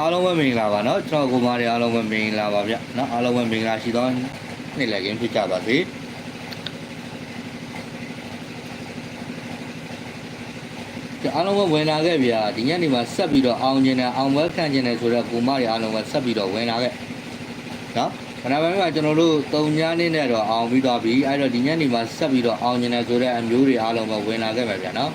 အားလုံးပဲမင်္ဂလာပါနော်ကျွန်တော်ကိုမားတွေအားလုံးပဲမင်္ဂလာပါဗျနော်အားလုံးပဲမင်္ဂလာရှိသောနေ့လည်ခင်းဖြစ်ကြပါစေဒီအားလုံးပဲဝင်လာခဲ့ဗျာဒီညနေမှာဆက်ပြီးတော့အောင်ကျင်တယ်အောင်ပွဲခံကျင်တယ်ဆိုတော့ကိုမတွေအားလုံးပဲဆက်ပြီးတော့ဝင်လာခဲ့နော်ခဏပိုင်းမှာကျွန်တော်တို့တုံညာနေနဲ့တော့အောင်ပြီးတော့ပြီအဲ့တော့ဒီညနေမှာဆက်ပြီးတော့အောင်ကျင်တယ်ဆိုတဲ့အမျိုးတွေအားလုံးပဲဝင်လာခဲ့ပါဗျာနော်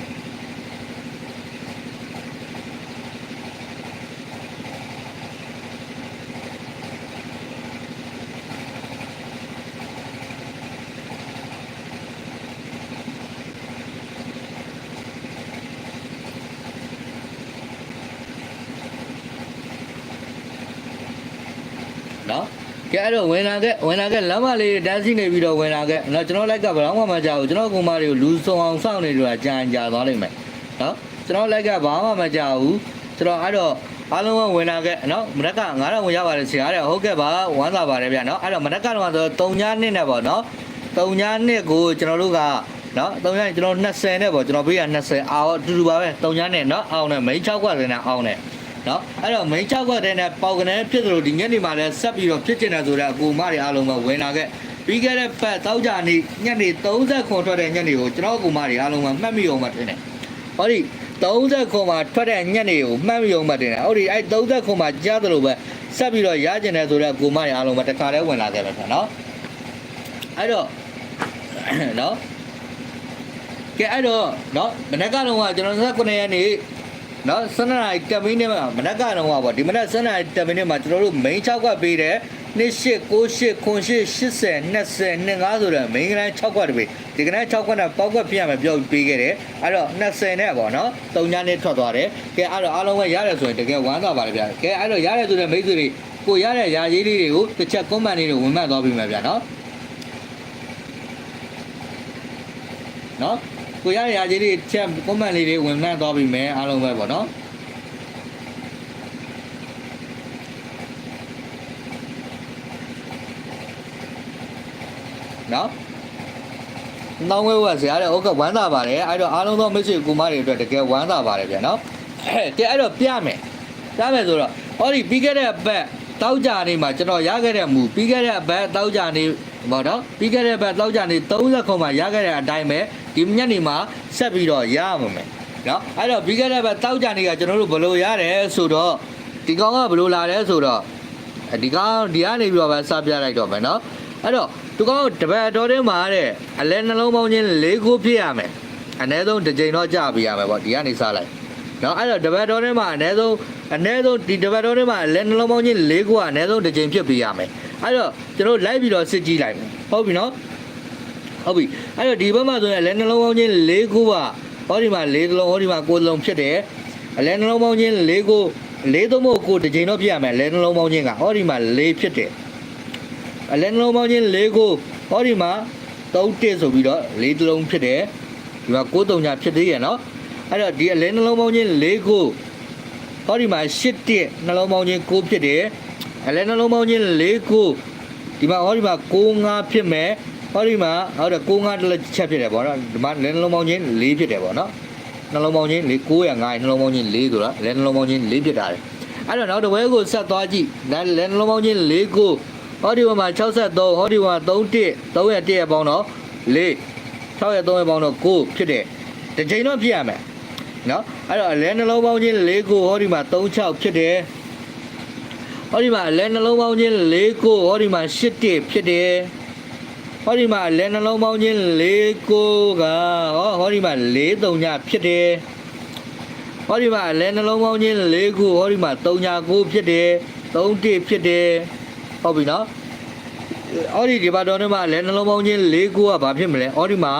နော်ကဲအဲ့တော့ဝင်လာခဲ့ဝင်လာခဲ့လမ်းမလေးတန်းစီနေပြီးတော့ဝင်လာခဲ့နော်ကျွန်တော်လိုက်ကဘယ်တော့မှမကြောက်ဘူးကျွန်တော်ကောင်မတွေကိုလူဆုံအောင်စောင့်နေကြတာကြာရင်ကြာသွားလိမ့်မယ်နော်ကျွန်တော်လိုက်ကဘာမှမကြောက်ဘူးကျွန်တော်အဲ့တော့အားလုံးကဝင်လာခဲ့နော်မနက်က9000ဝင်ရပါတယ်ဆရာတဲ့ဟုတ်ကဲ့ပါဝမ်းသာပါတယ်ဗျနော်အဲ့တော့မနက်ကတော့ဆို3ညနှစ်နဲ့ပေါ့နော်3ညနှစ်ကိုကျွန်တော်တို့ကနော်3ညနှစ်ကျွန်တော်20နဲ့ပေါ့ကျွန်တော်ပေးရ20အာအတူတူပါပဲ3ညနဲ့နော်အောင်နဲ့မိန်း6ခွက်နဲ့အောင်နဲ့ နော်အဲ့တော့ main 6ခွက်တဲ့နဲ့ပေါက်ကနေဖြစ်သလိုဒီညနေမှာလည်းဆက်ပြီးတော့ဖြစ်ကျင်တယ်ဆိုတော့အကူမတွေအားလုံးပဲဝင်လာခဲ့ပြီးခဲ့တဲ့ပတ်တောက်ကြနေညနေ30ခွန်ထွက်တဲ့ညနေကိုကျွန်တော်အကူမတွေအားလုံးပဲမှတ်မိအောင်မှတင်တယ်ဟောဒီ30ခွန်မှာထွက်တဲ့ညနေကိုမှတ်မိအောင်မှတင်တယ်ဟောဒီအဲ့30ခွန်မှာကြားသလိုပဲဆက်ပြီးတော့ရကျင်တယ်ဆိုတော့အကူမတွေအားလုံးပဲတစ်ခါတည်းဝင်လာခဲ့ပဲဆရာနော်အဲ့တော့နော်ကဲအဲ့တော့နော်မနေ့ကတော့ကကျွန်တော်29ရက်နေ့ နော်စနေနိုင်တက်မင်းနဲ့မှာမနက်ကတော့ပါဒီမနက်စနေနိုင်တက်မင်းနဲ့မှာကျွန်တော်တို့ main 6ခွက်ပေးတယ်28 98 98 80 20 25ဆိုတော့ main ကတိုင်း6ခွက်တပေးဒီကနေ့6ခွက်နဲ့ပေါက်ခွက်ပြရမယ်ပြောပေးခဲ့တယ်အဲ့တော့20နဲ့ပေါ့နော်3ညနဲ့ထွက်သွားတယ်ကဲအဲ့တော့အားလုံးပဲရတယ်ဆိုရင်တကယ်ဝမ်းသာပါလေဗျာကဲအဲ့တော့ရတယ်ဆိုတဲ့မိတ်ဆွေတွေကိုရတဲ့ယာကြီးလေးတွေကိုတစ်ချက် comment လေးတွေဝင်မှတ်သွားပြီးမယ်ဗျာနော်နော် ကိုရတဲ့ယာကြီးလေးချက် comment လေးတွေဝင်မှတ်သွားပြီးမယ်အားလုံးပဲပေါ့နော်နော်နောင်ဝဲဝဲဆရာတဲ့ဟုတ်ကဲ့ဝမ်းသာပါတယ်အဲ့တော့အားလုံးသောမိတ်ဆွေကူမတွေအတွက်တကယ်ဝမ်းသာပါတယ်ဗျာနော်ကဲအဲ့တော့ပြမယ်ပြမယ်ဆိုတော့ဟောဒီပြီးခဲ့တဲ့အပတ်တောက်ကြနေမှာကျွန်တော်ရခဲ့တဲ့မူပြီးခဲ့တဲ့အပတ်တောက်ကြနေပေါ့နော်ပြီးခဲ့တဲ့အပတ်တောက်ကြနေ30ခုမှရခဲ့တဲ့အတိုင်းပဲ ဒီညနေမှာဆက်ပြီးတော့ရအောင်မယ်နော်အဲ့တော့ပြီးခဲ့တဲ့ဘက်တောက်ကြနေကကျွန်တော်တို့ဘလို့ရတယ်ဆိုတော့ဒီကောင်ကဘလို့လာတယ်ဆိုတော့ဒီကောင်ဒီကနေပြီးတော့ပဲစပြလိုက်တော့မယ်နော်အဲ့တော့ဒီကောင်တပတ်တော်တင်းမှာတဲ့အလဲနှလုံးပေါင်းချင်း၄ခုဖြစ်ရမယ်အနည်းဆုံးတစ်ကြိမ်တော့ကြပြရမယ်ပေါ့ဒီကနေစလိုက်နော်အဲ့တော့တပတ်တော်တင်းမှာအနည်းဆုံးအနည်းဆုံးဒီတပတ်တော်တင်းမှာအလဲနှလုံးပေါင်းချင်း၄ခုကအနည်းဆုံးတစ်ကြိမ်ဖြစ်ပြရမယ်အဲ့တော့ကျွန်တော်လိုက်ပြီးတော့စစ်ကြည့်လိုက်မယ်ဟုတ်ပြီနော် ဟုတ်ပြီအဲ့တော့ဒီဘက်မှာဆိုရင်အလဲနှလုံးပေါင်းချင်း၄ခုကဟောဒီမှာ၄လုံးဟောဒီမှာ၉လုံးဖြစ်တယ်အလဲနှလုံးပေါင်းချင်း၄ခု၄သုံးဖို့ကိုတစ်ကြိမ်တော့ပြရမယ်အလဲနှလုံးပေါင်းချင်းကဟောဒီမှာ၄ဖြစ်တယ်အလဲနှလုံးပေါင်းချင်း၄ကိုဟောဒီမှာ3တစ်ဆိုပြီးတော့၄တလုံးဖြစ်တယ်ဒီမှာ9တုံညာဖြစ်သေးရနော်အဲ့တော့ဒီအလဲနှလုံးပေါင်းချင်း၄ကိုဟောဒီမှာ8တစ်နှလုံးပေါင်းချင်း9ဖြစ်တယ်အလဲနှလုံးပေါင်းချင်း၄ကိုဒီမှာဟောဒီမှာ9 5ဖြစ်မယ် ဟောဒီမှာဟုတ်တယ်9 5တစ်လက်ချက်ဖြစ်တယ်ပေါ့နော်ဒီမှာလဲနှလုံးပေါင်းချင်း၄ဖြစ်တယ်ပေါ့နော်နှလုံးပေါင်းချင်း၄9ရ9နှလုံးပေါင်းချင်း၄ဆိုတာလဲနှလုံးပေါင်းချင်း၄ဖြစ်တာတယ်အဲ့တော့နောက်တစ်ဝဲကိုဆက်သွားကြည့်လဲလဲနှလုံးပေါင်းချင်း၄ကိုဟောဒီဘက်မှာ63ဟောဒီဘက်မှာ31 3ရဲ့1ရဲ့ပေါင်းတော့4 6ရဲ့3ရဲ့ပေါင်းတော့9ဖြစ်တယ်တစ်ချိန်တော့ဖြစ်ရမယ်နော်အဲ့တော့အလဲနှလုံးပေါင်းချင်း4ကိုဟောဒီမှာ36ဖြစ်တယ်ဟောဒီမှာအလဲနှလုံးပေါင်းချင်း4ကိုဟောဒီမှာ8 1ဖြစ်တယ် ဟောဒီမှာအလဲနှလုံးပေါင်းချင်း4ကိုကဟောဟောဒီမှာ4 3ညဖြစ်တယ်ဟောဒီမှာအလဲနှလုံးပေါင်းချင်း4ကိုဟောဒီမှာ3ည9ဖြစ်တယ်3 1ဖြစ်တယ်ဟုတ်ပြီနော်အော်ဒီဒီပါတော်ထဲမှာလဲနှလုံးပေါင်းချင်း၄ခုကဘာဖြစ်မလဲအော်ဒီမှာ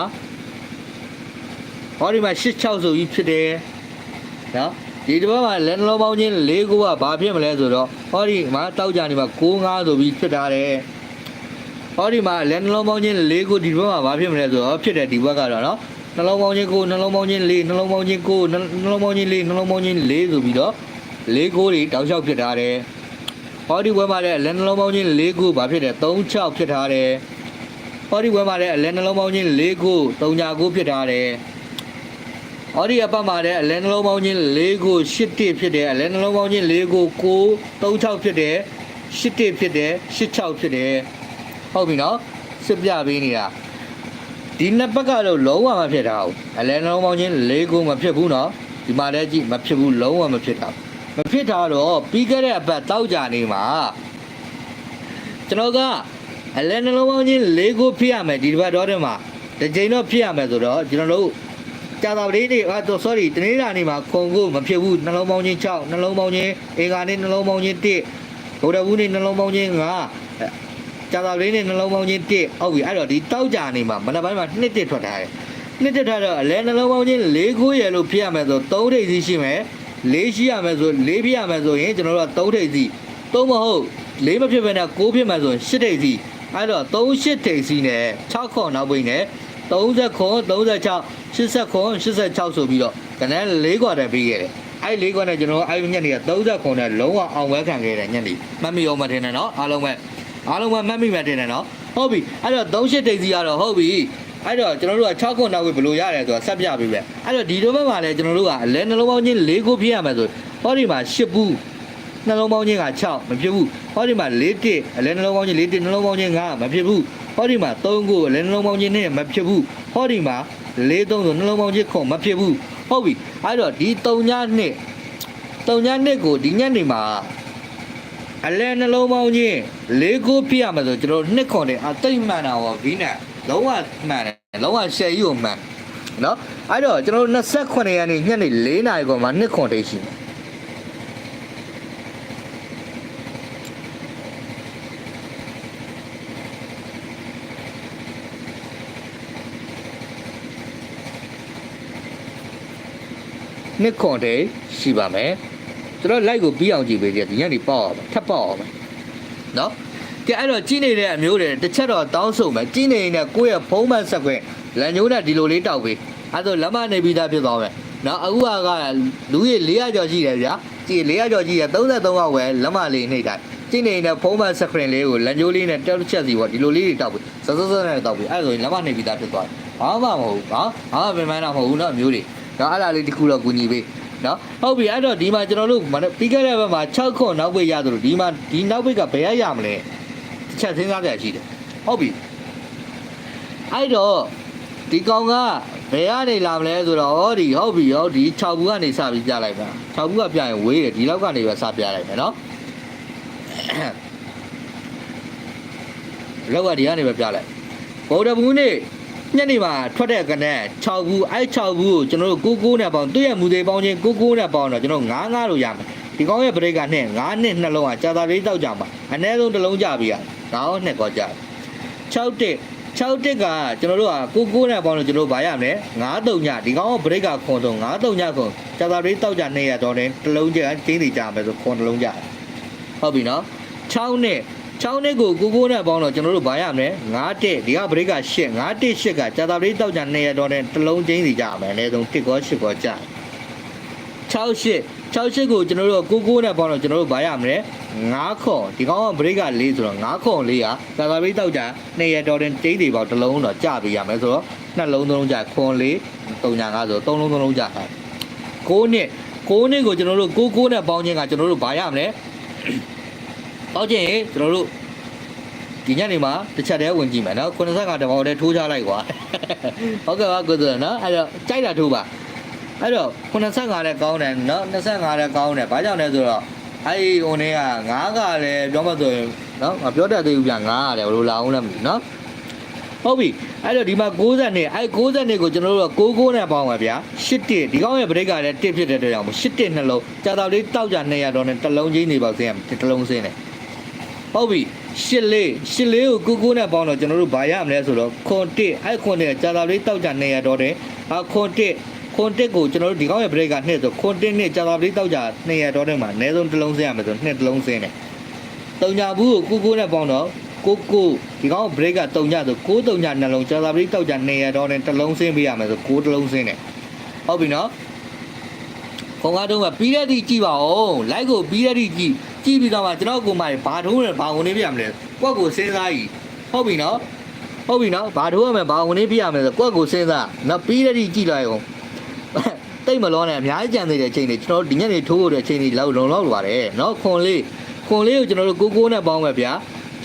အော်ဒီမှာ86ဆိုပြီးဖြစ်တယ်နော်ဒီတစ်ပတ်မှာလဲနှလုံးပေါင်းချင်း၄ခုကဘာဖြစ်မလဲဆိုတော့အော်ဒီမှာတောက်ကြနေမှာ95ဆိုပြီးဖြစ်တာတ ယ်အော်ဒီမှာလဲနှလုံးပေါင်းချင်း၄ခုဒီတစ်ပတ်မှာဘာဖြစ်မလဲဆိုတော့ဖြစ်တယ်ဒီဘက်ကတော့နော်နှလုံးပေါင်းချင်း9နှလုံးပေါင်းချင်း4နှလုံးပေါင်းချင်း9နှလုံးပေါင်းချင်း4နှလုံးပေါင်းချင်း4ဆိုပြီးတော့၄ကိုတွေတောက်လျှောက်ဖြစ်တာတယ်ဟောဒီဝဲမှာလည်းလက်နှလုံးပေါင်းချင်း၄ခုဘာဖြစ်တယ်36ဖြစ်ထားတယ်ဟောဒီဝဲမှာလည်းလက်နှလုံးပေါင်းချင်း၄ခု39ဖြစ်ထားတယ်အော်ဒီအပတ်မှာလည်းအလဲနှလုံးပေါင်းချင်း၄ကို၈တစ်ဖြစ်တယ်အလဲနှလုံးပေါင်းချင်း၄ကို9 36ဖြစ်တယ်၈တစ်ဖြစ်တယ်၈6ဖြစ်တယ် ဟုတ်ပြီနော်စစ်ပြပေးနေတာဒီနှစ်ဘက်ကတော့လုံးဝမဖြစ်တာဘူးအလဲနှလုံးပေါင်းချင်း၄ကိုမဖြစ်ဘူးနော်ဒီမှာလည်းကြည့်မဖြစ်ဘူးလုံးဝမဖြစ်တာမဖြစ်တာတော့ပြီးခဲ့တဲ့အပတ်တောက်ကြနေမှာကျွန်တော်ကအလဲနှလုံးပေါင်းချင်း၄ကိုဖြစ်ရမယ်ဒီတစ်ပတ်တော့တည်းမှာတစ်ချိန်တော့ဖြစ်ရမယ်ဆိုတော့ကျွန်တော်တို့ကြာတော်လေးတွေအာတော့ sorry တနေ့လာနေမှာခုံကိုမဖြစ်ဘူးနှလုံးပေါင်းချင်း6နှလုံးပေါင်းချင်းအင်္ဂါနေ့နှလုံးပေါင်းချင်း1ဗုဒ္ဓဘူးနေ့နှလုံးပေါင်းချင်း5 ကြာတော်လေးနေ့နှလုံးပေါင်းချင်း1ဟုတ်ပြီအဲ့တော့ဒီတောက်ကြနေမှာမနက်ပိုင်းမှာ2တစ်ထွက်ထားတယ်2တစ်ထွက်တော့အလဲနှလုံးပေါင်းချင်း4ခုရယ်လို့ဖြစ်ရမယ်ဆို3ထိပ်စီးရှိမယ်4ရှိရမယ်ဆို4ဖြစ်ရမယ်ဆိုရင်ကျွန်တော်တို့က3ထိပ်စီး3မဟုတ်4မဖြစ်ဘဲနဲ့6ဖြစ်မယ်ဆိုရင်8ထိပ်စီးအဲ့တော့3 8ထိပ်စီးနဲ့6ခေါ်နောက်ပိတ်နဲ့30ခွန်36 80ခွန်86ဆိုပြီးတော့ကနန်း၄ခွာတက်ပြီးခဲ့တယ်အဲ့၄ခွာနဲ့ကျွန်တော်အဲ့ဒီညက်နေက30ခွန်နဲ့လုံးဝအောင်ဝဲခံခဲ့တယ်ညက်နေမှတ်မိအောင်မထင်နဲ့နော်အားလုံးပဲ အားလုံးပဲမှတ်မိမှထင်တယ်နော်ဟုတ်ပြီအဲ့တော့38တိတ်စီကတော့ဟုတ်ပြီအဲ့တော့ကျွန်တော်တို့က6ခွန်နောက်ဝေဘယ်လိုရတယ်ဆိုတာဆက်ပြပေးပဲအဲ့တော့ဒီလိုဘက်မှာလည်းကျွန်တော်တို့ကအလဲနှလုံးပေါင်းချင်း၄ခုဖြစ်ရမယ်ဆိုဟောဒီမှာ10ဘူးနှလုံးပေါင်းချင်းက6မဖြစ်ဘူးဟောဒီမှာ4တစ်အလဲနှလုံးပေါင်းချင်း4တစ်နှလုံးပေါင်းချင်း9မဖြစ်ဘူးဟောဒီမှာ3ခုအလဲနှလုံးပေါင်းချင်းနဲ့မဖြစ်ဘူးဟောဒီမှာ4 3ဆိုနှလုံးပေါင်းချင်းခုမဖြစ်ဘူးဟုတ်ပြီအဲ့တော့ဒီ3ညနှစ်3ညနှစ်ကိုဒီညနေမှာ အလဲနှလုံးပေါင်းချင်း၄ခုဖြစ်ရမယ်ဆိုကျွန်တော်နှစ်ခွန်တယ်အသိမ့်မှန်တာဟောဘီနဲ့လုံးဝမှန်တယ်လုံးဝရှယ်ကြီးကိုမှန်နော်အဲ့တော့ကျွန်တော်28ရက်နေ့ညနေ4နာရီကောမှာနှစ်ခွန်တိတ်ရှိတယ်နှစ်ခွန်တေးရှိပါမယ် ကျွန်တော် like ကိုပြီးအောင်ကြည့်ပေးကြဒီညနေပေါက်အောင်ထပ်ပေါက်အောင်နော်ကဲအဲ့တော့ကြီးနေတဲ့အမျိုးတွေတစ်ချက်တော့တောင်းဆိုမယ်ကြီးနေနေတဲ့ကိုယ့်ရဲ့ဖုံးမှန်ဆက်ခွင့်လန်ညိုးနဲ့ဒီလိုလေးတောက်ပေးအဲ့တော့လက်မနေပြီးသားဖြစ်သွားမယ်နော်အခုကလူကြီး400ကျော်ရှိတယ်ဗျာကြီး400ကျော်ကြီးရ33ရောက်ပဲလက်မလေးနှိပ်တာကြီးနေတဲ့ဖုံးမှန်ဆက်ခွင့်လေးကိုလန်ညိုးလေးနဲ့တောက်တစ်ချက်စီပေါ့ဒီလိုလေးတွေတောက်ပေးစစစနဲ့တောက်ပေးအဲ့ဒါဆိုရင်လက်မနေပြီးသားဖြစ်သွားတယ်ဘာမှမဟုတ်ဘူးနော်ဘာမှပြင်ပန်းတာမဟုတ်ဘူးနော်အမျိုးတွေတော့အဲ့ဒါလေးတစ်ခုတော့ကူညီပေး နော်ဟုတ်ပြီအဲ့တော့ဒီမှာကျွန်တော်တို့မနေ့ပြီးခဲ့တဲ့ဘက်မှာ6ခွန်နောက်ပိတ်ရသလိုဒီမှာဒီနောက်ပိတ်ကဘယ်ရရမလဲတစ်ချက်စဉ်းစားကြရရှိတယ်ဟုတ်ပြီအဲ့တော့ဒီကောင်ကဘယ်ကနေလာမလဲဆိုတော့ဟောဒီဟုတ်ပြီဟောဒီ6ဘူးကနေစပြီးပြလိုက်ပါ6ဘူးကပြရင်ဝေးတယ်ဒီလောက်ကနေပဲစပြလိုက်မယ်နော်လောက်ကဒီကနေပဲပြလိုက်ဗုဒ္ဓဘူးနေ့ ညနေမှာထွက်တဲ့ကနက်6ဘူးအဲ့6ဘူးကိုကျွန်တော်တို့99နဲ့ပေါင်းတွေ့ရမူသေးပေါင်းချင်း99နဲ့ပေါင်းတော့ကျွန်တော်99လို့ရမယ်ဒီကောင်းရဲ့ဘရိတ်ကနဲ့9နှစ်နှလုံးကကြာသာလေးတောက်ကြမှာအနည်းဆုံးတစ်လုံးကြပြီရငါးနှစ်ကောကြ6တက်6တက်ကကျွန်တော်တို့က99နဲ့ပေါင်းလို့ကျွန်တော်တို့ဗာရမယ်9တုံညဒီကောင်းရဲ့ဘရိတ်ကခွန်တော့9တုံညခွန်ကြာသာလေးတောက်ကြ200တော့တယ်တစ်လုံးကြတင်းနေကြမယ်ဆိုခွန်တစ်လုံးကြဟုတ်ပြီနော်6နဲ့ 6နှစ်ကို99နဲ့ပေါင်းတော့ကျွန်တော်တို့ဗာရမယ်9တက်ဒီကဘရိတ်က8 9တက်8ကကြာသာလေးတောက်ကြ200တော့တယ်တစ်လုံးချင်းစီကြမယ်အနည်းဆုံး1ကော8ကောကြ68 68ကိုကျွန်တော်တို့99နဲ့ပေါင်းတော့ကျွန်တော်တို့ဗာရမယ်9ခွန်ဒီကောင်ကဘရိတ်က4ဆိုတော့9ခွန်4ကကြာသာလေးတောက်ကြ200တော့တယ်တင်းစီပေါင်းတစ်လုံးတော့ကြပေးရမယ်ဆိုတော့နှလုံးသုံးလုံးကြခွန်4 3ညာ5ဆိုတော့3လုံး3လုံးကြတယ်9နှစ်9နှစ်ကိုကျွန်တော်တို့99နဲ့ပေါင်းခြင်းကကျွန်တော်တို့ဗာရမယ် ပေါင်းခြင်းကျွန်တော်တို့ဒီညနေမှာတစ်ချက်တည်းဝင်ကြည့်မယ်နော်85တဘောတည်းထိုးချလိုက်ကွာဟုတ်ကဲ့ပါကိုယ်ဆိုနော်အဲ့တော့ကြိုက်တာထိုးပါအဲ့တော့85လည်းကောင်းတယ်နော်25လည်းကောင်းတယ်ဘာကြောင့်လဲဆိုတော့အဲ့ဒီဟိုနေ့က9ကလည်းပြောမှဆိုရင်နော်မပြောတတ်သေးဘူးဗျ9ကလည်းဘယ်လိုလာအောင်လဲမသိဘူးနော်ဟုတ်ပြီအဲ့တော့ဒီမှာ60နဲ့အဲ့60နဲ့ကိုကျွန်တော်တို့က99နဲ့ပေါင်းပါဗျာ8တစ်ဒီကောင်းရဲ့ဗရိတ်ကလည်း1ဖြစ်တဲ့အတွက်ကြောင့်8တစ်နှလုံးကြာတော်လေးတောက်ကြ200တော့နဲ့တစ်လုံးချင်းနေပါစင်းရတစ်လုံးစင်းတယ် ဟုတ်ပြီရှစ်လေးရှစ်လေးကိုကူကူနဲ့ပေါင်းတော့ကျွန်တော်တို့ဗာရမလဲဆိုတော့ခွန်တစ်အဲ့ခွန်တစ်ကြာသာလေးတောက်ကြ200တော့တယ်အခွန်တစ်ခွန်တစ်ကိုကျွန်တော်တို့ဒီကောင်းရဲ့ဘရိတ်ကနှစ်ဆိုခွန်တစ်နဲ့ကြာသာလေးတောက်ကြ200တော့တယ်မှာအနည်းဆုံးတစ်လုံးစင်းရမယ်ဆိုနှစ်တစ်လုံးစင်းတယ်တုံညာဘူးကိုကူကူနဲ့ပေါင်းတော့ကိုကိုဒီကောင်းဘရိတ်ကတုံညာဆို6တုံညာနှလုံးကြာသာလေးတောက်ကြ200တော့တယ်တစ်လုံးစင်းပေးရမယ်ဆို6တစ်လုံးစင်းတယ်ဟုတ်ပြီနော်ခုံကားတုံးကပြီးတဲ့တိကြည့်ပါဦး like ကိုပြီးတဲ့တိကြည့် ကြည့်ပြီးတော့မှကျွန်တော်ကိုမှဘာထိုးရဘာဝင်နေပြရမလဲကွက်ကိုစဉ်းစားကြည့်ဟုတ်ပြီနော်ဟုတ်ပြီနော်ဘာထိုးရမလဲဘာဝင်နေပြရမလဲဆိုကွက်ကိုစဉ်းစားနော်ပြီးတဲ့တိကြည့်လိုက်အောင်တိတ်မလောနဲ့အများကြီးကြံသေးတဲ့အချိန်တွေကျွန်တော်တို့ဒီညနေထိုးဖို့တဲ့အချိန်တွေလောက်လုံလောက်ပါတယ်နော်ခွန်လေးခွန်လေးကိုကျွန်တော်တို့ကိုကိုနဲ့ပေါင်းပဲဗျာ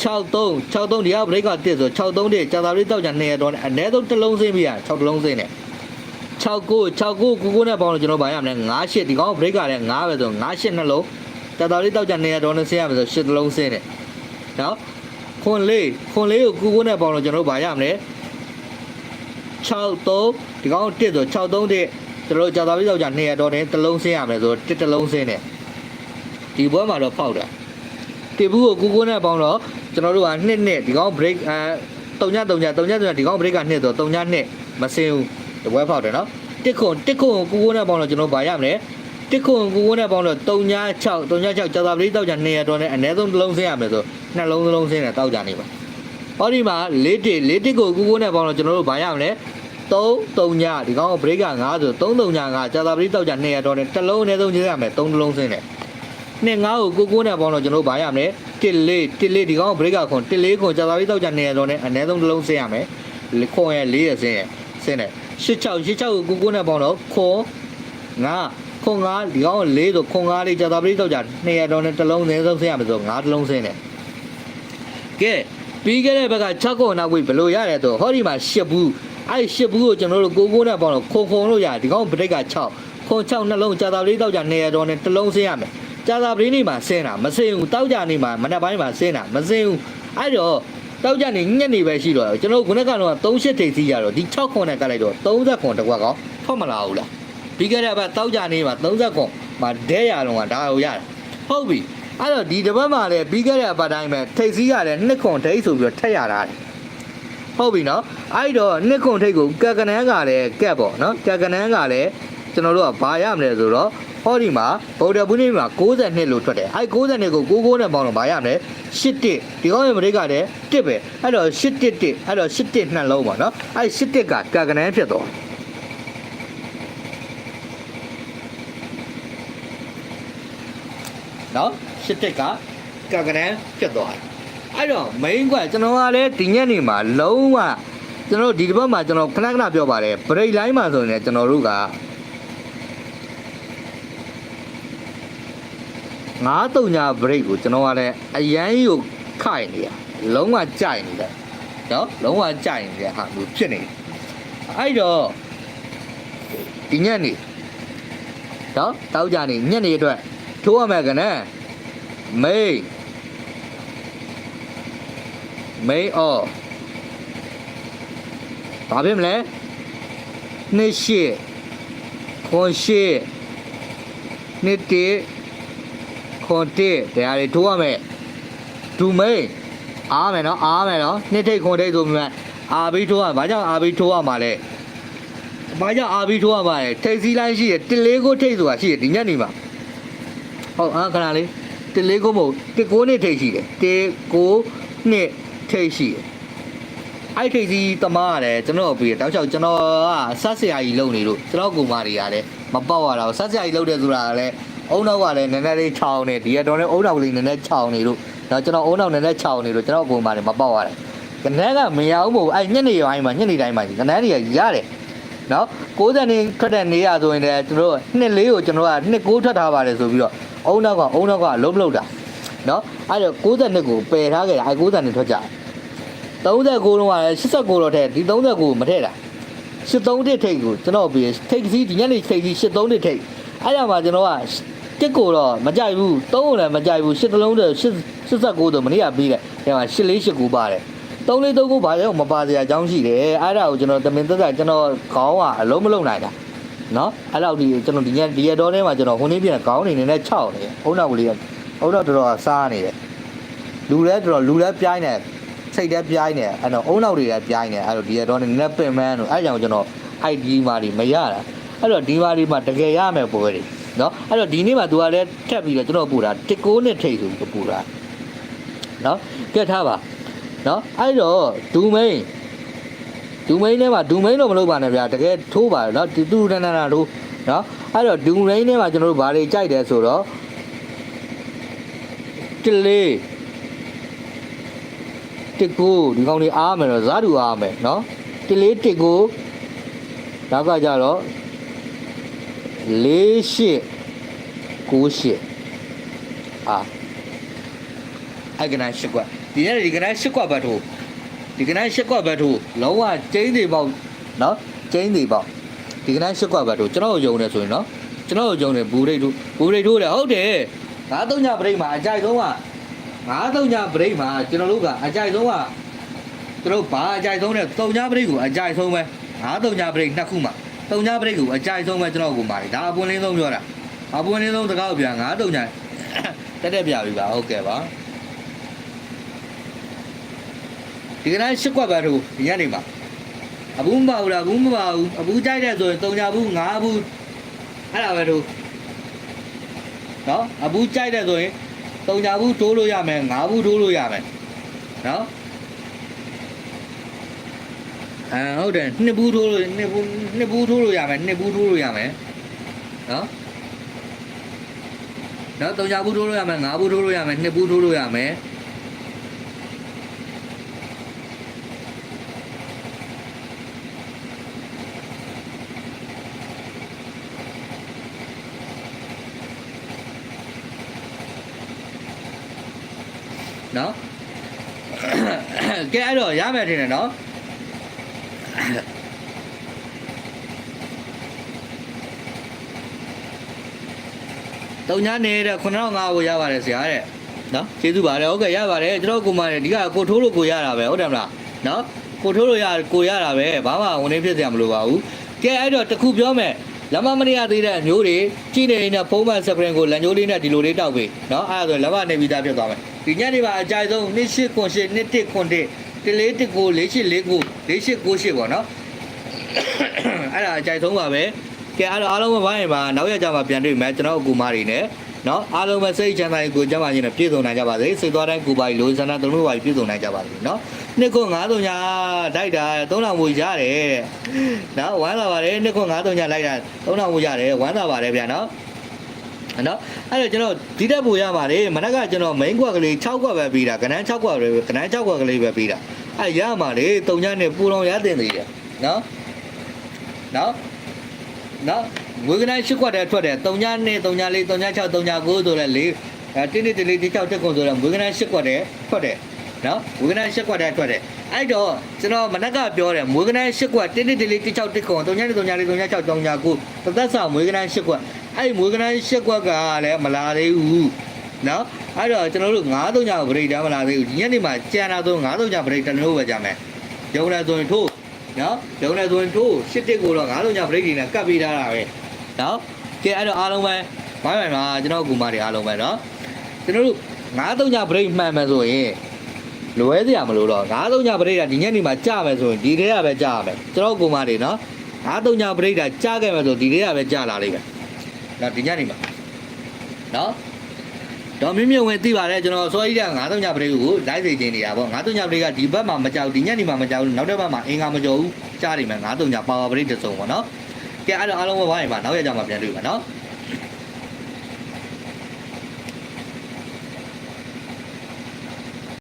63 63ဒီကဘရိတ်ကတစ်ဆို63တဲ့ကြာသာလေးတောက်ကြ200တော့အနည်းဆုံးတစ်လုံးစင်းပြရ6တစ်လုံးစင်းနဲ့69 69ကိုကိုနဲ့ပေါင်းလို့ကျွန်တော်ဗာရမယ်98ဒီကောင်ဘရိတ်ကလည်း9ပဲဆို98နှလုံး ကြာသာလေးတောက်ကြ200တော့နဲ့ဆင်းရမယ်ဆို10တစ်လုံးစင်းနဲ့နော်ခွန်လေးခွန်လေးကိုကိုကိုနဲ့ပေါင်းလို့ကျွန်တော်ဗာရမယ်63ဒီကောင်တစ်ဆို63တဲ့ကျွန်တော်ကြာသာလေးတောက်ကြ200တော့နဲ့တစ်လုံးစင်းရမယ်ဆိုတစ်တစ်လုံးစင်းနဲ့ဒီဘွဲမှာတော့ဖောက်တာတေဘူးကိုကိုကိုနဲ့ပေါင်းတော့ကျွန်တော်တို့ကနှစ်နှစ်ဒီကောင် break အဲတုံညတုံညတုံညတုံညဒီကောင် break ကနှစ်ဆိုတုံညနှစ်မစင်းဘူးတပွဲဖောက်တယ်နော်တစ်ခွန်တစ်ခွန်ကိုကိုကိုနဲ့ပေါင်းတော့ကျွန်တော်ဗာရမလဲ တစ်ခွန်ကိုကိုနဲ့ပေါင်းတော့တုံည6တုံည6ကြာသာပလေးတောက်ကြ200တော့နဲ့အနည်းဆုံးတစ်လုံးစင်းရမယ်ဆိုနှလုံးသလုံးစင်းနဲ့တောက်ကြနေပါဟောဒီမှာလေးတစ်လေးတစ်ကိုကိုကိုနဲ့ပေါင်းတော့ကျွန်တော်တို့ဗာရမလဲ3တုံညဒီကောင် break က9ဆို3တုံညကကြာသာပလေးတောက်ကြ200တော့နဲ့တစ်လုံးအနည်းဆုံးကျရမယ်3တစ်လုံးစင်းနဲ့နှစ်ငါးကိုကိုကိုနဲ့ပေါင်းတော့ကျွန်တော်တို့ဗာရမယ်တစ်လေးတစ်လေးဒီကောင်ဘရိတ်ကခွန်တစ်လေးခွန်ကြာသာပြီးတော့ကြာနေရတော့ ਨੇ အနည်းဆုံးတစ်လုံးဆင်းရမယ်ခွန်ရဲ့လေးရဆင်းရဆင်းတယ်ရှစ်ချောက်ရှစ်ချောက်ကိုကိုကိုနဲ့ပေါင်းတော့ခွန်ငါ ခွန်ငါဒီကောင်လေးဆိုခွန်ငါလေးကြာသာပြီးတော့ကြာနေရတော့ ਨੇ တစ်လုံးအနည်းဆုံးဆင်းရမယ်ဆိုငါတစ်လုံးဆင်းတယ်ကဲပြီးခဲ့တဲ့ဘက်က6ခုနောက်ပြီးဘယ်လိုရတယ်ဆိုဟောဒီမှာ10ဘူးအဲ့10ဘူးကိုကျွန်တော်တို့ကိုကိုနဲ့ပေါင်းတော့ခွန်ခွန်လို့ရတယ်ဒီကောင်ဘရိတ်က6ခွန်6နှလုံးကြာသာပြီးတော့ကြာနေရတော့ ਨੇ တစ်လုံးဆင်းရမယ်ကြာသာပရင်းနေမှာဆင်းတာမဆင်းဘူးတောက်ကြနေမှာမနက်ပိုင်းမှာဆင်းတာမဆင်းဘူးအဲ့တော့တောက်ကြနေညက်နေပဲရှိတော့ကျွန်တော်ခုနကတော့38ထိပ်စီးကြတော့ဒီ6ခွန်နဲ့ကတ်လိုက်တော့30ခွန်တစ်ခွက်ကောထွက်မလာဘူးလား ပြီးခဲ့တဲ့ဘက်တောက်ကြနေမှာ30ခွန်မှာဒဲရလုံးကဒါကိုရတယ်ဟုတ်ပြီအဲ့တော့ဒီတစ်ပတ်မှာလည်းပြီးခဲ့တဲ့အပတ်တိုင်းပဲထိပ်စီးရတယ်2ခွန်ထိပ်ဆိုပြီးတော့ထက်ရတာတယ်ဟုတ်ပြီနော်အဲ့တော့2ခွန်ထိပ်ကိုကက်ကနန်းကလည်းကက်ပေါ့နော်ကက်ကနန်းကလည်းကျွန်တော်တို့ကဘာရမလဲဆိုတော့ဟောဒီမှာဗုဒ္ဓဘုရားမှာ62လို့ထွက်တယ်အဲ့62ကို99နဲ့ပေါင်းတော့ဘာရမလဲ81ဒီကောင်းရဲ့မရိကလည်း1ပဲအဲ့တော့811အဲ့တော့81နှလုံးပါနော်အဲ့81ကကက်ကနန်းဖြစ်သွား နော်81ကကက်ကနန်းဖြစ်သွားတယ်အဲ့တော့ main ကကျွန်တော်ကလည်းဒီညနေမှာလုံးဝကျွန်တော်ဒီတစ်ပတ်မှာကျွန်တော်ခဏခဏပြောပါတယ် break line မှာဆိုရင်လည်းကျွန်တော်တို့ကငါးတုံညာ break ကိုကျွန်တော်ကလည်းအရန်ကြီးကိုခိုက်နေရလုံးဝကြိုက်နေတယ်နော်လုံးဝကြိုက်နေတဲ့ဟာမျိုးဖြစ်နေတယ်အဲ့တော့ဒီညနေနော်တောက်ကြနေညနေအတွက် ထိုးရမယ်ကနဲ့မိတ်မိတ်အော်ဘာဖြစ်မလဲနှစ်ရှိခွန်ရှိနှစ်တေခွန်တေတရားတွေထိုးရမယ်ဒူမိတ်အားမယ်နော်အားမယ်နော်နှစ်ထိတ်ခွန်ထိတ်ဆိုမြတ်အာဘီထိုးရဘာကြောင့်အာဘီထိုးရမှာလဲဘာကြောင့်အာဘီထိုးရမှာလဲထိတ်စည်းလိုက်ရှိတယ်တစ်လေးကိုထိတ်ဆိုတာရှိတယ်ဒီညနေမှာ ဟုတ်အားခဏလေးတစ်လေးကိုမဟုတ်တစ်ကိုနှစ်ထိတ်ရှိတယ်တစ်ကိုနှစ်ထိတ်ရှိတယ်အဲ့ထိပ်စီးတမားရတယ်ကျွန်တော်ပြီးတောက်လျှောက်ကျွန်တော်ကဆက်ဆရာကြီးလုံနေလို့ကျွန်တော်ကူမတွေရတယ်မပေါက်ရတာဆက်ဆရာကြီးလုံတယ်ဆိုတာကလည်းအုံနောက်ကလည်းနည်းနည်းလေးခြောင်နေဒီကတော့လည်းအုံနောက်ကလေးနည်းနည်းခြောင်နေလို့တော့ကျွန်တော်အုံနောက်နည်းနည်းခြောင်နေလို့ကျွန်တော်ကူမတွေမပေါက်ရတယ်ကနန်းကမရဘူးမို့အဲ့ညနေပိုင်းမှာညနေတိုင်းမှာကနန်းတွေကရတယ်နော်60နေထွက်တဲ့နေရဆိုရင်လည်းကျွန်တော်နှစ်လေးကိုကျွန်တော်ကနှစ်ကိုထွက်ထားပါတယ်ဆိုပြီးတော့ အုံနောက်ကအုံနောက်ကလုံးမလုံးတာနော်အဲ့တော့62ကိုပယ်ထားခဲ့တာအဲ့60နေထွက်ကြတယ်39လုံးကလည်း89တော့ထဲဒီ39မထည့်တာ83တစ်ထိတ်ကိုကျွန်တော်ပြီးထိတ်စီးဒီညနေထိတ်စီး83တစ်ထိတ်အဲ့ဒါမှကျွန်တော်ကတစ်ကိုတော့မကြိုက်ဘူး3ကိုလည်းမကြိုက်ဘူး8လုံးတော့89တော့မနေ့ကပြီးတယ်ဒါမှ8489ပါတယ်3လေး3ကိုဘာကြောင့်မပါစရာအကြောင်းရှိတယ်အဲ့ဒါကိုကျွန်တော်တမင်သက်သက်ကျွန်တော်ခေါင်းကအလုံးမလုံးနိုင်တာ နော်အဲ့လောက်ဒီကျွန်တော်ဒီညဒီရတော်ထဲမှာကျွန်တော်ဟိုနေ့ပြန်ခေါင်းနေနေနဲ့6နေအုံနောက်ကလေးအုံနောက်တော်တော်စားနေတယ်လူလဲတော်တော်လူလဲပြိုင်းနေစိတ်ထဲပြိုင်းနေအဲ့တော့အုံနောက်တွေလည်းပြိုင်းနေအဲ့တော့ဒီရတော်နဲ့နက်ပင်မန်းတို့အဲ့ကြောင့်ကျွန်တော် ID မာတွေမရတာအဲ့တော့ဒီမာတွေမှာတကယ်ရမယ်ပွဲတွေနော်အဲ့တော့ဒီနေ့မှာသူကလည်းထက်ပြီးတော့ကျွန်တော်ပို့တာတစ်ကိုးနဲ့ထိတ်ဆိုပြီးပို့တာနော်ကဲထားပါနော်အဲ့တော့ဒူမိန် ဒူမိန်ထဲမှာဒူမိန်တော့မလုပ်ပါနဲ့ဗျာတကယ်ထိုးပါနော်တူတူတန်းတန်းထိုးနော်အဲ့တော့ဒူမိန်ထဲမှာကျွန်တော်တို့ဘာတွေကြိုက်တယ်ဆိုတော့တလေးတစ်ကိုဒီကောင်လေးအားမယ်တော့ဇာတူအားမယ်နော်တလေးတစ်ကိုနောက်ကကြတော့အာအဲ့ကနန်းရှစ်ကွက်ဒီနေ့ဒီကနန်းရှစ်ကွက်ဘတ်ထိုး ဒီကနန်းရှစ်ကွက်ဘတ်ထိုးလုံးဝကျင်းသေးပေါက်နော်ကျင်းသေးပေါက်ဒီကနန်းရှစ်ကွက်ဘတ်ထိုးကျွန်တော်တို့ယုံနေဆိုရင်နော်ကျွန်တော်တို့ယုံနေဘူရိတ်ထိုးဘူရိတ်ထိုးတယ်ဟုတ်တယ်ငါးသုံးညပရိတ်မှာအကြိုက်ဆုံးကငါးသုံးညပရိတ်မှာကျွန်တော်တို့ကအကြိုက်ဆုံးကကျွန်တော်ဘာအကြိုက်ဆုံးလဲသုံးညပရိတ်ကိုအကြိုက်ဆုံးပဲငါးသုံးညပရိတ်နှစ်ခုမှာသုံးညပရိတ်ကိုအကြိုက်ဆုံးပဲကျွန်တော်ကိုမာတယ်ဒါအပွင့်လင်းဆုံးပြောတာအပွင့်လင်းဆုံးတကောက်ပြန်ငါးသုံးညတက်တက်ပြပြီပါဟုတ်ကဲ့ပါ ဒီကနေ့ရှစ်ကွက်ပဲတို့ဒီညနေမှာအဘူးမပါဘူးလားအဘူးမပါဘူးအဘူးကြိုက်တဲ့ဆိုရင်၃ညဘူး၅ဘူးအဲ့ဒါပဲတို့နော်အဘူးကြိုက်တဲ့ဆိုရင်၃ညဘူးတိုးလို့ရမယ်၅ဘူးတိုးလို့ရမယ်နော်အဲဟုတ်တယ်နှစ်ဘူးထိုးလို့နှစ်ဘူးနှစ်ဘူးထိုးလို့ရမယ်နှစ်ဘူးထိုးလို့ရမယ်နော်နော်တုံညာဘူးထိုးလို့ရမယ်ငါးဘူးထိုးလို့ရမယ်နှစ်ဘူးထိုးလို့ရမယ် နော်ကဲအဲ့တော့ရမယ်ထင်တယ်နော်တုံညာနေတဲ့9500ကိုရပါတယ်ဆရာတဲ့နော်ကျေးဇူးပါတယ်ဟုတ်ကဲ့ရပါတယ်ကျွန်တော်ကိုမတယ်ဒီကကိုထိုးလို့ကိုရတာပဲဟုတ်တယ်မလားနော်ကိုထိုးလို့ရကိုရတာပဲဘာမှဝင်နေဖြစ်စရာမလိုပါဘူးကဲအဲ့တော့တခုပြောမယ် လမ်းမမနေရသေးတဲ့မျိုးတွေကြည့်နေနေတဲ့ဖုံးမှန်စပရင်ကိုလမ်းညိုးလေးနဲ့ဒီလိုလေးတောက်ပေးနော်အဲ့ဒါဆိုလမ်းမနေပြီးသားဖြစ်သွားမယ်ဒီညနေပါအကြိုက်ဆုံး28ခွန်8 21ခွန်1တလေးတစ်ကို4849 4898ပေါ့နော်အဲ့ဒါအကြိုက်ဆုံးပါပဲကဲအဲ့တော့အားလုံးပဲဘာရင်ပါနောက်ရကြမှာပြန်တွေ့မယ်ကျွန်တော်အကူမတွေနဲ့ နော်အားလုံးပဲစိတ်ချမ်းသာရေးကိုကြမ်းပါခြင်းနဲ့ပြည့်စုံနိုင်ကြပါစေစိတ်သွားတိုင်းကိုပါလိုဆန္ဒသုံးလို့ပါပြည့်စုံနိုင်ကြပါစေနော်နှစ်ခွ900ညာတိုက်တာ3000မူရတယ်တဲ့နော်ဝမ်းသာပါတယ်နှစ်ခွ900ညာလိုက်တာ3000မူရတယ်ဝမ်းသာပါတယ်ဗျာနော်နော်အဲ့တော့ကျွန်တော်ဒီတက်ပူရပါတယ်မနက်ကကျွန်တော် main ကွက်ကလေး6ကွက်ပဲပြီးတာကနန်း6ကွက်ပဲကနန်း6ကွက်ကလေးပဲပြီးတာအဲ့ရမှာလေတုံညနဲ့ပူလောင်ရတင်သေးတယ်နော်နော် နော်ငွေကနိုင်6ကွက်တည်းထွက်တယ်တုံညနဲ့တုံညလေးတုံည6တုံည9ဆိုလဲလေအဲတင်းတင်းတလေးဒီ6တက်ကုန်ဆိုတော့ငွေကနိုင်6ကွက်တည်းထွက်တယ်နော်ငွေကနိုင်6ကွက်တည်းထွက်တယ်အဲ့တော့ကျွန်တော်မနက်ကပြောတယ်ငွေကနိုင်6ကွက်တင်းတင်းတလေး6တက်ကုန်တုံညနဲ့တုံညလေးတုံည6တုံည9တသက်စာငွေကနိုင်6ကွက်အဲ့ငွေကနိုင်6ကွက်ကလည်းမလာသေးဘူးနော်အဲ့တော့ကျွန်တော်တို့9တုံညကိုဗရိတ်တမ်းမလာသေးဘူးညနေမှာကြံတာဆို9တုံညဗရိတ်တလို့ပဲကြမယ်ရုံလဲဆိုရင်ထိုး နော်ရုံလဲဆိုရင်ထိုးရှစ်တစ်ကိုတော့9တုံညဗရိတ်တွေနဲ့ကတ်ပေးထားတာပဲနော်ကဲအဲ့တော့အားလုံးပဲမိုင်းမိုင်မှာကျွန်တော်ကူမတွေအားလုံးပဲနော်ကျွန်တော်တို့9တုံညဗရိတ်မှန်မယ်ဆိုရင်လွဲစရာမလိုတော့9တုံညဗရိတ်ကဒီညနေမှာကြမယ်ဆိုရင်ဒီထဲကပဲကြရမယ်ကျွန်တော်ကူမတွေနော်9တုံညဗရိတ်ကကြခဲ့မယ်ဆိုဒီထဲကပဲကြလာလိမ့်မယ်နော်ဒီညနေမှာနော် တော့မြင့်မြင့်ဝင်သိပါတယ်ကျွန်တော်စောကြီးက93ညပရိတ်ကိုလိုက်စေခြင်းနေတာပေါ့93ညပရိတ်ကဒီဘက်မှာမကြောက်ဒီညနေမှာမကြောက်ဘူးနောက်တစ်ဘက်မှာအင်္ဂါမကြောက်ဘူးကြားနေမယ်93ညပါဝါပရိတ်တစ်စုံပေါ့နော်ကဲအဲ့တော့အားလုံးပဲဝိုင်းပါနောက်ရကြမှာပြန်တွေ့ပါနော်